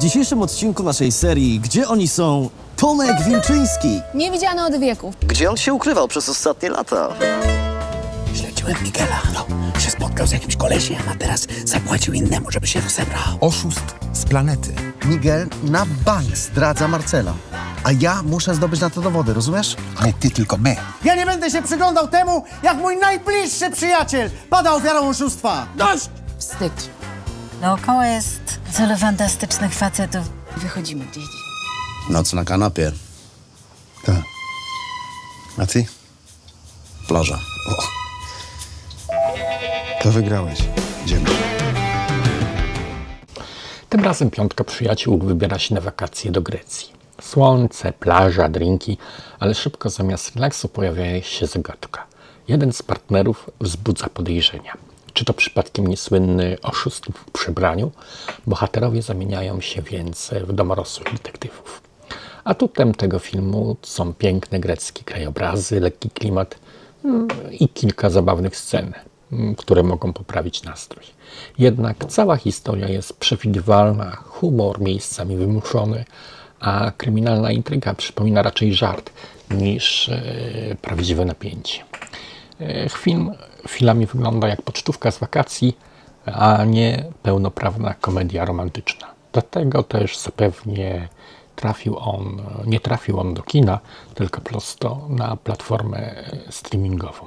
dzisiejszym odcinku naszej serii Gdzie oni są? Tomek Wilczyński. Niewidziany od wieków. Gdzie on się ukrywał przez ostatnie lata? Śledziłem Miguela, no, się spotkał z jakimś kolesiem, a teraz zapłacił innemu, żeby się rozebrał. Oszust z planety. Miguel na bank zdradza Marcela. A ja muszę zdobyć na to dowody, rozumiesz? Ale ty tylko my. Ja nie będę się przyglądał temu, jak mój najbliższy przyjaciel pada ofiarą oszustwa. Wstyd. Dookoła jest tyle fantastycznych facetów. Wychodzimy gdzieś. Noc na kanapie. Tak. A ty? Plaża. O. To wygrałeś. Idziemy. Tym razem piątka przyjaciół wybiera się na wakacje do Grecji. Słońce, plaża, drinki, ale szybko zamiast relaksu pojawia się zagadka. Jeden z partnerów wzbudza podejrzenia. Czy to przypadkiem niesłynny oszust w przebraniu? Bohaterowie zamieniają się więc w domorosłych detektywów. Atutem tego filmu są piękne greckie krajobrazy, lekki klimat mm, i kilka zabawnych scen, mm, które mogą poprawić nastrój. Jednak cała historia jest przewidywalna, humor miejscami wymuszony, a kryminalna intryga przypomina raczej żart niż e, prawdziwe napięcie. E, Film chwilami wygląda jak pocztówka z wakacji, a nie pełnoprawna komedia romantyczna. Dlatego też zapewnie trafił on, nie trafił on do kina, tylko prosto na platformę streamingową.